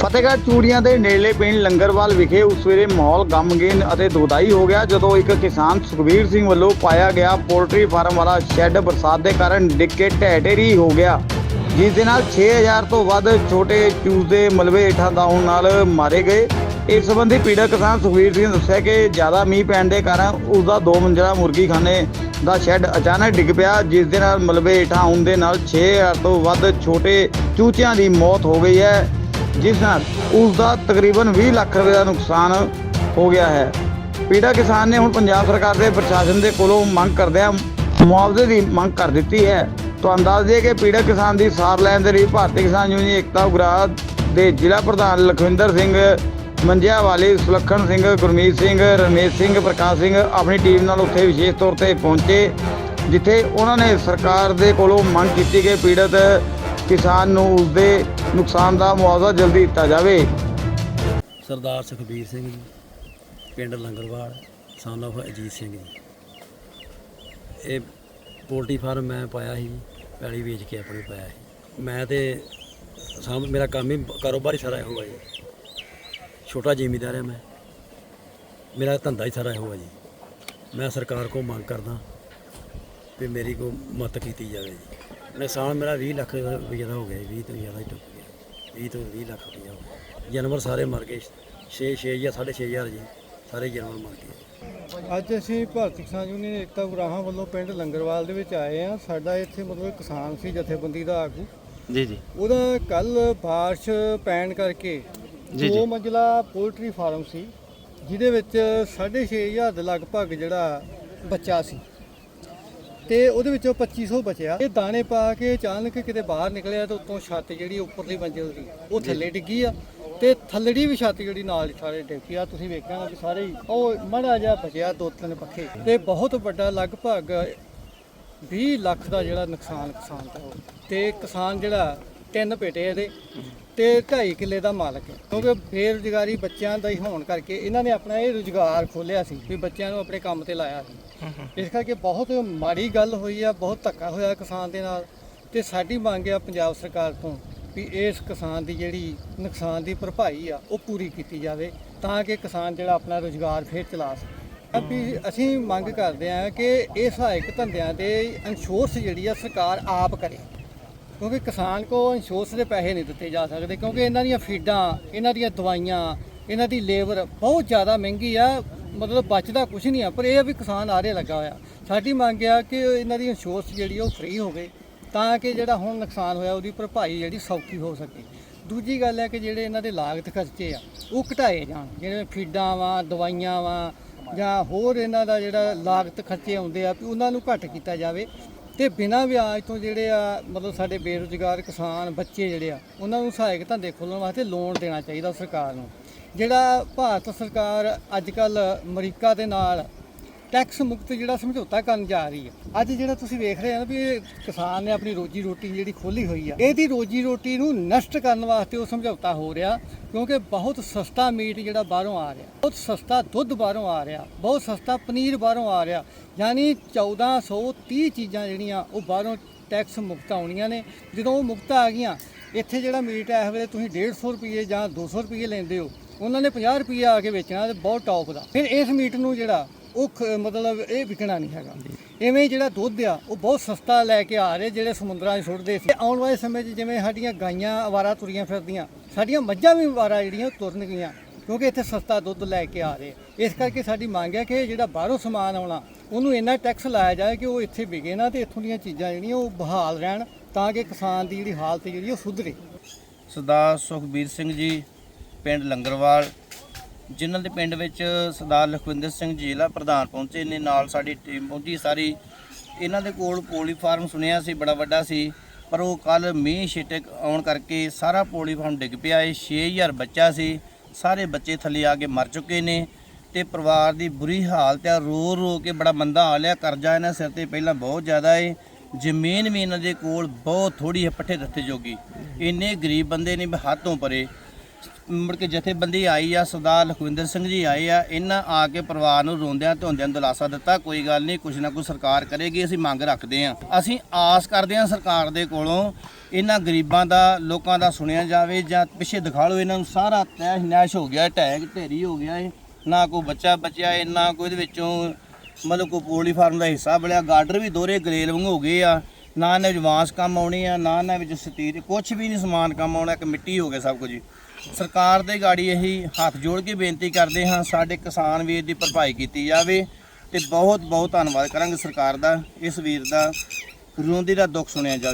ਫਤਿਹਗੜ੍ਹ ਚੂੜੀਆਂ ਦੇ ਨੇੜਲੇ ਪਿੰਡ ਲੰਗਰਵਾਲ ਵਿਖੇ ਉਸ ਵੇਲੇ ਮਾਹੌਲ ਗਮਗੀਨ ਅਤੇ ਦੁਖਦਾਈ ਹੋ ਗਿਆ, ਜਦੋਂ ਇੱਕ ਕਿਸਾਨ ਸੁਖਬੀਰ ਸਿੰਘ ਵੱਲੋਂ ਪਾਇਆ ਗਿਆ ਪੋਲਟਰੀ ਫਾਰਮ ਵਾਲਾ ਸ਼ੈੱਡ ਬਰਸਾਤ ਦੇ ਕਾਰਨ ਡਿੱਗ ਕੇ ਢਹਿ ਢੇਰੀ ਹੋ ਗਿਆ। ਜਿਸ ਦੇ ਨਾਲ 6000 ਤੋਂ ਵੱਧ ਛੋਟੇ ਚੂਜ਼ ਦੇ ਮਲਬੇ ਹੇਠਾਂ ਦਾਉਣ ਨਾਲ ਮਾਰੇ ਗਏ। ਇਸ ਸੰਬੰਧੀ ਪੀੜਤ ਕਿਸਾਨ ਸੁਖਬੀਰ ਸਿੰਘ ਨੇ ਦੱਸਿਆ ਕਿ ਜ਼ਿਆਦਾ ਮੀਂਹ ਪੈਣ ਦੇ ਕਾਰਨ ਉਸ ਦਾ ਦੋ ਮੰਜ਼ਲਾ ਮੁਰਗੀਖਾਨੇ ਦਾ ਸ਼ੈੱਡ ਅਚਾਨਕ ਡਿੱਗ ਪਿਆ, ਜਿਸ ਦੇ ਨਾਲ ਮਲਬੇ ਹੇਠਾਂ ਆਉਣ ਦੇ ਨਾਲ 6000 ਤੋਂ ਵੱਧ ਛੋਟੇ ਚੂਚਿਆਂ ਦੀ ਮੌਤ ਹੋ ਗਈ ਹੈ। ਜਿਸ ਨਾਲ ਉਸ ਦਾ ਤਕਰੀਬਨ 20 ਲੱਖ ਰੁਪਏ ਦਾ ਨੁਕਸਾਨ ਹੋ ਗਿਆ ਹੈ। ਪੀੜਾ ਕਿਸਾਨ ਨੇ ਹੁਣ ਪੰਜਾਬ ਸਰਕਾਰ ਦੇ ਪ੍ਰਸ਼ਾਸਨ ਦੇ ਕੋਲੋਂ ਮੰਗ ਕਰਦਿਆਂ ਮੁਆਵਜ਼ੇ ਦੀ ਮੰਗ ਕਰ ਦਿੱਤੀ ਹੈ। ਤੁਹਾਨੂੰ ਦੱਸ ਦਈਏ ਕਿ ਪੀੜਾ ਕਿਸਾਨ ਦੀ ਸਾਰ ਲੈਣ ਦੇ ਲਈ ਭਾਰਤੀ ਕਿਸਾਨ ਯੂਨੀਅਨ ਏਕਤਾ ਉਗਰਾਹ ਦੇ ਜ਼ਿਲ੍ਹਾ ਪ੍ਰਧਾਨ ਲਖਵਿੰਦਰ ਸਿੰਘ ਮੰਜਿਆ ਵਾਲੇ ਸੁਲੱਖਣ ਸਿੰਘ, ਗੁਰਮੀਤ ਸਿੰਘ, ਰਮੇਸ਼ ਸਿੰਘ, ਪ੍ਰਕਾਸ਼ ਸਿੰਘ ਆਪਣੀ ਟੀਮ ਨਾਲ ਉੱਥੇ ਵਿਸ਼ੇਸ਼ ਤੌਰ ਤੇ ਪਹੁੰਚੇ, ਜਿੱਥੇ ਉਹਨਾਂ ਨੇ ਸਰਕਾਰ ਦੇ ਕੋਲੋਂ ਮੰਗ ਕੀਤੀ ਕਿ ਪੀੜਤ ਕਿਸਾਨ ਨੂੰ ਉਸਦੇ ਨੁਕਸਾਨ ਦਾ ਮੁਆਵਜ਼ਾ ਜਲਦੀ ਦਿੱਤਾ ਜਾਵੇ। ਸਰਦਾਰ ਸੁਖਬੀਰ ਸਿੰਘ ਜੀ, ਪਿੰਡ ਲੰਗਰਵਾਲ, son of ਅਜੀਤ ਸਿੰਘ ਜੀ। ਇਹ ਪੋਲਟਰੀ ਫਾਰਮ ਮੈਂ ਪਾਇਆ ਸੀ, ਪੈਲੀ ਵੇਚ ਕੇ ਆਪਣੇ ਪਾਇਆ ਸੀ। ਮੈਂ ਤੇ ਸਾਂਭ, ਮੇਰਾ ਕੰਮ ਹੀ ਕਾਰੋਬਾਰ ਹੀ ਸਾਰਾ ਇਹੋ ਹੈ ਜੀ। ਛੋਟਾ ਜ਼ਿਮੀਦਾਰ ਹੈ ਮੈਂ। ਮੇਰਾ ਧੰਦਾ ਹੀ ਸਾਰਾ ਇਹੋ ਹੈ ਜੀ। ਮੈਂ ਸਰਕਾਰ ਕੋਲ ਮੰਗ ਕਰਦਾ ਵੀ ਮੇਰੀ ਕੋ ਮਦਦ ਕੀਤੀ ਜਾਵੇ ਜੀ। ਨੁਕਸਾਨ ਮੇਰਾ 20 ਲੱਖ ਰੁਪਏ ਦਾ ਹੋ ਗਿਆ ਜੀ 20 ਤੋਂ ਜ਼ਿਆਦਾ ਹੀ ਟੁੱਟ ਗਿਆ। 20 ਤੋਂ 20 ਲੱਖ ਰੁਪਏ ਹੋ ਗਿਆ। ਜਾਨਵਰ ਸਾਰੇ ਮਰ ਗਏ। 6 6 ਜਾਂ 6500 ਜੀ ਸਾਰੇ ਜਾਨਵਰ ਮਰ ਗਏ। ਅੱਜ ਅਸੀਂ ਭਾਰਤੀ ਕਿਸਾਨ ਯੂਨੀਅਨ ਏਕਤਾ ਗੁਰਾਹਾਂ ਵੱਲੋਂ ਪਿੰਡ ਲੰਗਰਵਾਲ ਦੇ ਵਿੱਚ ਆਏ ਆ ਸਾਡਾ ਇੱਥੇ ਮਤਲਬ ਕਿਸਾਨ ਸੀ ਜਥੇਬੰਦੀ ਦਾ ਆਗੂ। ਜੀ ਜੀ। ਉਹਦਾ ਕੱਲ ਬਾਰਿਸ਼ ਪੈਣ ਕਰਕੇ ਜੀ, ਦੋ ਮੰਜ਼ਲਾ ਪੋਲਟਰੀ ਫਾਰਮ ਸੀ ਜਿਹਦੇ ਵਿੱਚ 6500 ਦੇ ਲਗਭਗ ਜਿਹੜਾ ਬੱਚਾ ਸੀ। ਤੇ ਉਹਦੇ ਵਿੱਚੋਂ 2500 ਬਚਿਆ। ਇਹ ਦਾਣੇ ਪਾ ਕੇ ਅਚਾਨਕ ਕਿਤੇ ਬਾਹਰ ਨਿਕਲਿਆ ਤੇ ਉੱਤੋਂ ਛੱਤ ਜਿਹੜੀ ਉੱਪਰਲੀ ਮੰਜ਼ਿਲ ਸੀ ਉਹ ਥੱਲੇ ਡਿੱਗੀ ਆ ਤੇ ਥੱਲੜੀ ਵੀ ਛੱਤ ਜਿਹੜੀ ਨਾਲ ਸਾਰੇ ਡਿੱਗੀ ਆ। ਤੁਸੀਂ ਵੇਖਿਆ ਨਾ ਵੀ ਸਾਰੇ ਹੀ ਉਹ ਮੜਾ ਜਿਹਾ ਬਚਿਆ ਦੋ ਤਿੰਨ ਪੱਖੇ। ਤੇ ਬਹੁਤ ਵੱਡਾ ਲਗਭਗ 20 ਲੱਖ ਦਾ ਜਿਹੜਾ ਨੁਕਸਾਨ ਕਿਸਾਨ ਦਾ। ਤੇ ਕਿਸਾਨ ਜਿਹੜਾ ਤਿੰਨ ਪੇਟੇ ਇਹਦੇ। ਤੇ 2.5 ਕਿੱਲੇ ਦਾ ਮਾਲਕ ਹੈ। ਕਿਉਂਕਿ ਬੇਰੁਜ਼ਗਾਰੀ ਬੱਚਿਆਂ ਦਾ ਹੀ ਹੋਣ ਕਰਕੇ ਇਹਨਾਂ ਨੇ ਆਪਣਾ ਇਹ ਰੁਜ਼ਗਾਰ ਖੋਲਿਆ ਸੀ ਵੀ ਬੱਚਿਆਂ ਨੂੰ ਆਪਣੇ ਕੰਮ ਤੇ ਲਾਇਆ ਸੀ। ਇਸ ਕਰਕੇ ਬਹੁਤ ਮਾੜੀ ਗੱਲ ਹੋਈ ਆ ਬਹੁਤ ਧੱਕਾ ਹੋਇਆ ਕਿਸਾਨ ਦੇ ਨਾਲ। ਤੇ ਸਾਡੀ ਮੰਗ ਆ ਪੰਜਾਬ ਸਰਕਾਰ ਤੋਂ ਵੀ ਇਸ ਕਿਸਾਨ ਦੀ ਜਿਹੜੀ ਨੁਕਸਾਨ ਦੀ ਭਰਪਾਈ ਆ ਉਹ ਪੂਰੀ ਕੀਤੀ ਜਾਵੇ ਤਾਂ ਕਿ ਕਿਸਾਨ ਜਿਹੜਾ ਆਪਣਾ ਰੁਜ਼ਗਾਰ ਫੇਰ ਚਲਾ ਸਕੇ। ਵੀ ਅਸੀਂ ਮੰਗ ਕਰਦੇ ਹਾਂ ਕਿ ਇਹ ਸਹਾਇਕ ਧੰਦਿਆਂ ਤੇ ਇੰਸ਼ੋਰੈਂਸ ਜਿਹੜੀ ਆ ਸਰਕਾਰ ਆਪ ਕਰੇ। ਕਿਉਂਕਿ ਕਿਸਾਨ ਕੋ ਇੰਸ਼ੋਰੈਂਸ ਦੇ ਪੈਸੇ ਨਹੀਂ ਦਿੱਤੇ ਜਾ ਸਕਦੇ, ਕਿਉਂਕਿ ਇਹਨਾਂ ਦੀਆਂ ਫੀਡਾਂ, ਇਹਨਾਂ ਦੀਆਂ ਦਵਾਈਆਂ, ਇਹਨਾਂ ਦੀ ਲੇਬਰ ਬਹੁਤ ਜ਼ਿਆਦਾ ਮਹਿੰਗੀ ਆ, ਮਤਲਬ ਬਚਦਾ ਕੁਝ ਨਹੀਂ ਆ, ਪਰ ਇਹ ਆ ਵੀ ਕਿਸਾਨ ਆਰੇ ਲੱਗਾ ਹੋਇਆ। ਸਾਡੀ ਮੰਗ ਆ ਕਿ ਇਹਨਾਂ ਦੀ ਇੰਸ਼ੋਰੈਂਸ ਜਿਹੜੀ ਉਹ ਫ੍ਰੀ ਹੋਵੇ ਤਾਂ ਕਿ ਜਿਹੜਾ ਹੁਣ ਨੁਕਸਾਨ ਹੋਇਆ ਉਹਦੀ ਭਰਪਾਈ ਜਿਹੜੀ ਸੌਖੀ ਹੋ ਸਕੇ। ਦੂਜੀ ਗੱਲ ਹੈ ਕਿ ਜਿਹੜੇ ਇਹਨਾਂ ਦੇ ਲਾਗਤ ਖਰਚੇ ਆ, ਉਹ ਘਟਾਏ ਜਾਣ, ਜਿਵੇਂ ਫੀਡਾਂ ਵਾ, ਦਵਾਈਆਂ ਵਾ ਜਾਂ ਹੋਰ ਇਹਨਾਂ ਦਾ ਜਿਹੜਾ ਲਾਗਤ ਖਰਚੇ ਆਉਂਦੇ ਆ, ਵੀ ਉਹਨਾਂ ਨੂੰ ਘੱਟ ਕੀਤਾ ਜਾਵੇ ਤੇ ਬਿਨਾਂ ਵਿਆਜ ਤੋਂ ਜਿਹੜੇ ਆ, ਮਤਲਬ ਸਾਡੇ ਬੇਰੁਜ਼ਗਾਰ ਕਿਸਾਨ, ਬੱਚੇ ਜਿਹੜੇ ਆ, ਉਹਨਾਂ ਨੂੰ ਸਹਾਇਕ ਧੰਦੇ ਖੋਲ੍ਹਣ ਵਾਸਤੇ ਲੋਨ ਦੇਣਾ ਚਾਹੀਦਾ ਸਰਕਾਰ ਨੂੰ। ਜਿਹੜਾ ਭਾਰਤ ਸਰਕਾਰ ਅੱਜ ਕੱਲ ਅਮਰੀਕਾ ਦੇ ਨਾਲ ਟੈਕਸ ਮੁਕਤ ਜਿਹੜਾ ਸਮਝੌਤਾ ਕਰਨ ਜਾ ਰਹੀ ਹੈ। ਅੱਜ ਜਿਹੜਾ ਤੁਸੀਂ ਵੇਖ ਰਹੇ ਹੋ ਨਾ ਵੀ ਇਹ ਕਿਸਾਨ ਨੇ ਆਪਣੀ ਰੋਜੀ ਰੋਟੀ ਜਿਹੜੀ ਖੋਲੀ ਹੋਈ ਆ, ਇਹਦੀ ਰੋਜੀ ਰੋਟੀ ਨੂੰ ਨਸ਼ਟ ਕਰਨ ਵਾਸਤੇ ਉਹ ਸਮਝੌਤਾ ਹੋ ਰਿਹਾ ਕਿਉਂਕਿ ਬਹੁਤ ਸਸਤਾ ਮੀਟ ਜਿਹੜਾ ਬਾਹਰੋਂ ਆ ਰਿਹਾ, ਬਹੁਤ ਸਸਤਾ ਦੁੱਧ ਬਾਹਰੋਂ ਆ ਰਿਹਾ, ਬਹੁਤ ਸਸਤਾ ਪਨੀਰ ਬਾਹਰੋਂ ਆ ਰਿਹਾ, ਯਾਨੀ 1430 ਚੀਜ਼ਾਂ ਜਿਹੜੀਆਂ ਉਹ ਬਾਹਰੋਂ ਟੈਕਸ ਮੁਕਤ ਆਉਣੀਆਂ ਨੇ। ਜਦੋਂ ਉਹ ਮੁਕਤ ਆ ਗਈਆਂ ਇੱਥੇ ਜਿਹੜਾ ਮੀਟ ਹੈ, ਇਸ ਵੇਲੇ ਤੁਸੀਂ 150 ਰੁਪਏ ਜਾਂ 200 ਰੁਪਏ ਲੈਂਦੇ ਹੋ, ਉਹਨਾਂ ਨੇ 50 ਰੁਪਏ ਆ ਕੇ ਵੇਚਣਾ ਤੇ ਬਹੁਤ ਟੌਪ ਦਾ। ਫਿਰ ਇਸ ਮੀਟ ਨੂੰ ਜਿਹੜਾ ਉਹ ਖ- ਮਤਲਬ ਇਹ ਵਿਕਣਾ ਨਹੀਂ ਹੈਗਾ। ਐਵੇਂ ਹੀ ਜਿਹੜਾ ਦੁੱਧ ਆ, ਉਹ ਬਹੁਤ ਸਸਤਾ ਲੈ ਕੇ ਆ ਰਹੇ ਜਿਹੜੇ ਸਮੁੰਦਰਾਂ 'ਚ ਸੁੱਟਦੇ ਸੀ। ਆਉਣ ਵਾਲੇ ਸਮੇਂ 'ਚ ਜਿਵੇਂ ਸਾਡੀਆਂ ਗਾਈਆਂ ਅਵਾਰਾ ਤੁਰੀਆਂ ਫਿਰਦੀਆਂ, ਸਾਡੀਆਂ ਮੱਝਾਂ ਵੀ ਅਵਾਰਾ ਜਿਹੜੀਆਂ ਉਹ ਤੁਰਨ ਕਿਉਂਕਿ ਇੱਥੇ ਸਸਤਾ ਦੁੱਧ ਲੈ ਕੇ ਆ ਰਹੇ। ਇਸ ਕਰਕੇ ਸਾਡੀ ਮੰਗ ਹੈ ਕਿ ਜਿਹੜਾ ਬਾਹਰੋਂ ਸਮਾਨ ਆਉਣਾ, ਉਹਨੂੰ ਇੰਨਾ ਟੈਕਸ ਲਾਇਆ ਜਾਏ ਕਿ ਉਹ ਇੱਥੇ ਵਿਕੇ ਨਾ ਤੇ ਇੱਥੋਂ ਦੀਆਂ ਚੀਜ਼ਾਂ ਜਿਹੜੀਆਂ ਉਹ ਬਹਾਲ ਰਹਿਣ। ਤਾਂ ਕਿ ਕਿਸਾਨ ਦੀ ਜਿਹੜੀ ਹਾਲਤ ਜਿਹੜੀ ਉਹ ਸੁਧਰੇ। ਸਰਦਾਰ ਸੁਖਬੀਰ ਸਿੰਘ ਜੀ, ਪਿੰਡ ਲੰਗਰਵਾਲ, ਜਿਨ੍ਹਾਂ ਦੇ ਪਿੰਡ ਵਿੱਚ ਸਰਦਾਰ ਲਖਵਿੰਦਰ ਸਿੰਘ ਜੀ ਜ਼ਿਲ੍ਹਾ ਪ੍ਰਧਾਨ ਪਹੁੰਚੇ ਨੇ, ਨਾਲ ਸਾਡੀ ਟੀਮ ਪਹੁੰਚੀ ਸਾਰੀ। ਇਹਨਾਂ ਦੇ ਕੋਲ ਪੋਲੀ ਫਾਰਮ ਸੁਣਿਆ ਸੀ, ਬੜਾ ਵੱਡਾ ਸੀ, ਪਰ ਉਹ ਕੱਲ ਮੀਂਹ ਛਿਟਕ ਆਉਣ ਕਰਕੇ ਸਾਰਾ ਪੋਲੀ ਫਾਰਮ ਡਿੱਗ ਪਿਆ ਇਹ 6000 ਬੱਚਾ ਸੀ, ਸਾਰੇ ਬੱਚੇ ਥੱਲੇ ਆ ਕੇ ਮਰ ਚੁੱਕੇ ਨੇ ਤੇ ਪਰਿਵਾਰ ਦੀ ਬੁਰੀ ਹਾਲਤ ਆ। ਰੋ ਰੋ ਕੇ ਬੜਾ ਮੰਦਾ ਹਾਲ ਆ, ਕਰਜ਼ਾ ਇਹਨਾਂ ਸਿਰ ਤੇ ਪਹਿਲਾਂ ਬਹੁਤ ਜ਼ਿਆਦਾ ਏ। ਜ਼ਮੀਨ ਵੀ ਇਹਨਾਂ ਦੇ ਕੋਲ ਬਹੁਤ ਥੋੜੀ ਹੈ, ਪੱਠੇ ਦੱਥੇ ਜੋਗੀ। ਇੰਨੇ ਗਰੀਬ ਬੰਦੇ ਨੇ ਵੀ ਹੱਥੋਂ ਪਰੇ। ਮੁੜ ਕੇ ਜਥੇਬੰਦੀ ਆਈ ਆ, ਸਰਦਾਰ ਲਖਵਿੰਦਰ ਸਿੰਘ ਜੀ ਆਏ ਆ, ਇਹਨਾਂ ਆ ਕੇ ਪਰਿਵਾਰ ਨੂੰ ਰੋਂਦਿਆਂ ਧੋਂਦਿਆਂ ਦਿਲਾਸਾ ਦਿੱਤਾ, ਕੋਈ ਗੱਲ ਨਹੀਂ, ਕੁਛ ਨਾ ਕੁਛ ਸਰਕਾਰ ਕਰੇਗੀ, ਅਸੀਂ ਮੰਗ ਰੱਖਦੇ ਆ ਅਸੀਂ ਆਸ ਕਰਦੇ ਆ ਸਰਕਾਰ ਦੇ ਕੋਲੋਂ ਇਹਨਾਂ ਗਰੀਬਾਂ ਦਾ, ਲੋਕਾਂ ਦਾ ਸੁਣਿਆ ਜਾਵੇ ਜਾਂ ਪਿੱਛੇ ਦਿਖਾ ਲਓ ਇਹਨਾਂ ਨੂੰ, ਸਾਰਾ ਤਹਿ ਨੈਸ਼ ਹੋ ਗਿਆ ਟੈਗ ਢੇਰੀ ਹੋ ਗਿਆ ਏ ਨਾ ਕੋਈ ਬੱਚਾ ਬਚਿਆ ਏ ਨਾ ਕੋਈ ਇਹਦੇ ਵਿੱਚੋਂ ਮਤਲਬ ਕੋਈ ਪੋਲੀ ਫਾਰਮ ਦਾ ਹਿੱਸਾ ਬਣਿਆ, ਗਾਰਡਰ ਵੀ ਦੋਰੇ ਗਰੇਲ ਵਾਂਗ ਹੋ ਗਏ ਆ। ਨਾ ਇਹਨਾਂ ਵਿੱਚ ਵਾਂਸ ਕੰਮ ਆਉਣੀ ਆ, ਨਾ ਇਹਨਾਂ ਵਿੱਚ ਸਤੀਰ ਕੁਝ ਵੀ ਨਹੀਂ ਸਮਾਨ ਕੰਮ ਆਉਣਾ, ਇੱਕ ਮਿੱਟੀ ਹੋ ਗਿਆ ਸਭ ਕੁਝ। ਸਰਕਾਰ ਦੇ ਗਾੜੀ ਇਹੀ ਹੱਥ ਜੋੜ ਕੇ ਬੇਨਤੀ ਕਰਦੇ ਹਾਂ, ਸਾਡੇ ਕਿਸਾਨ ਵੀਰ ਦੀ ਭਰਪਾਈ ਕੀਤੀ ਜਾਵੇ ਤੇ ਬਹੁਤ ਬਹੁਤ ਧੰਨਵਾਦ ਕਰਾਂਗੇ ਸਰਕਾਰ ਦਾ, ਇਸ ਵੀਰ ਦਾ। ਰੋਂਦੀ ਦਾ ਦੁੱਖ ਸੁਣਿਆ ਜਾਵੇ।